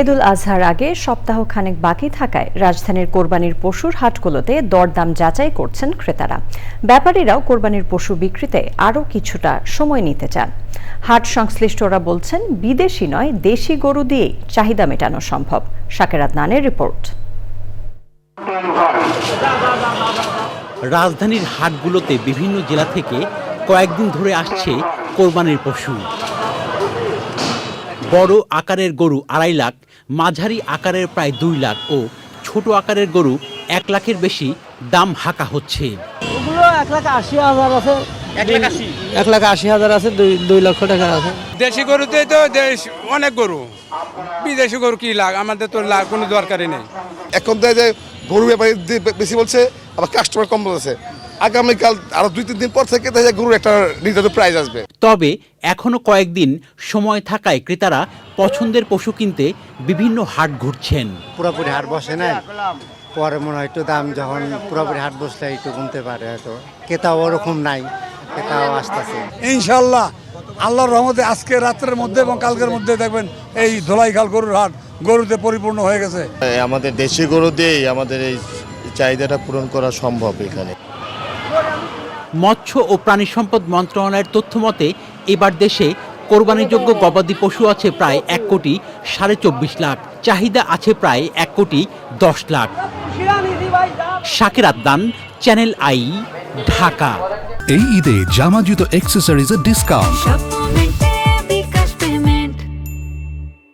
ঈদুল আজহার আগে সপ্তাহ খানেক বাকি থাকায় রাজধানীর কোরবানির পশুর হাটগুলোতে দরদাম যাচাই করছেন ক্রেতারা। ব্যাপারীরাও কোরবানির পশু বিক্রিতে আরও কিছুটা সময় নিতে চান। হাট সংশ্লিষ্টরা বলছেন, বিদেশি নয়, দেশি গরু দিয়েই চাহিদা মেটানো সম্ভব। শাকেরাত নানের রিপোর্ট। রাজধানীর হাটগুলোতে বিভিন্ন জেলা থেকে কয়েকদিন ধরে আসছে কোরবানির পশু। বড় আকারের গরু আড়াই লাখ মাঝারি আকারের প্রায় দুই লাখ ও ছোট আকারের গরু এক লাখের বেশি দাম হাঁকা হচ্ছে। ওগুলো এক লাখ আশি হাজার আছে। এক লাখ আশি? হাজার আছে দুই দুই লক্ষ টাকা আছে। দেশি গরুতেই তো দেশ অনেক গরু। বিদেশি গরু কি লাগ আমাদের তো লাগ কোনো দরকারই নেই। এখন যায় গরু ব্যাপারী বেশি বলছে আবার কাস্টমার কম বলছে। আগামীকাল আরও দুই তিন দিন পর থেকে দেখা যায় গরুর একটা নির্ধারিত প্রাইস আসবে। তবে এখনও কয়েকদিন সময় থাকায় ক্রেতারা পছন্দের পশু কিনতে বিভিন্ন হাট ঘুরছেন। পুরোপুরি হাট বসে নাই। পরে মনে হয় একটু দাম যখন পুরোপুরি হাট বসলে একটু কমতে পারে হয়তো। ক্রেতাও ওরকম নাই ক্রেতাও আসতেছে। ইনশাল্লাহ আল্লাহর রহমতে আজকে রাত্রের মধ্যে এবং কালকের মধ্যে দেখবেন এই ধোলাইখাল গরুর হাট গরুতে পরিপূর্ণ হয়ে গেছে। আমাদের দেশি গরু দিয়েই আমাদের এই চাহিদাটা পূরণ করা সম্ভব এখানে। মৎস্য ও প্রাণী সম্পদ মন্ত্রণালয়ের তথ্য মতে এবার দেশে কোরবানিযোগ্য গবাদি পশু আছে প্রায় এক কোটি সাড়ে চব্বিশ লাখ। চাহিদা আছে প্রায় এক কোটি দশ লাখ। শাকের আদান চ্যানেল আই ঢাকা। এই ঈদে জামা জুতো অ্যাক্সেসরিজের ডিসকাউন্ট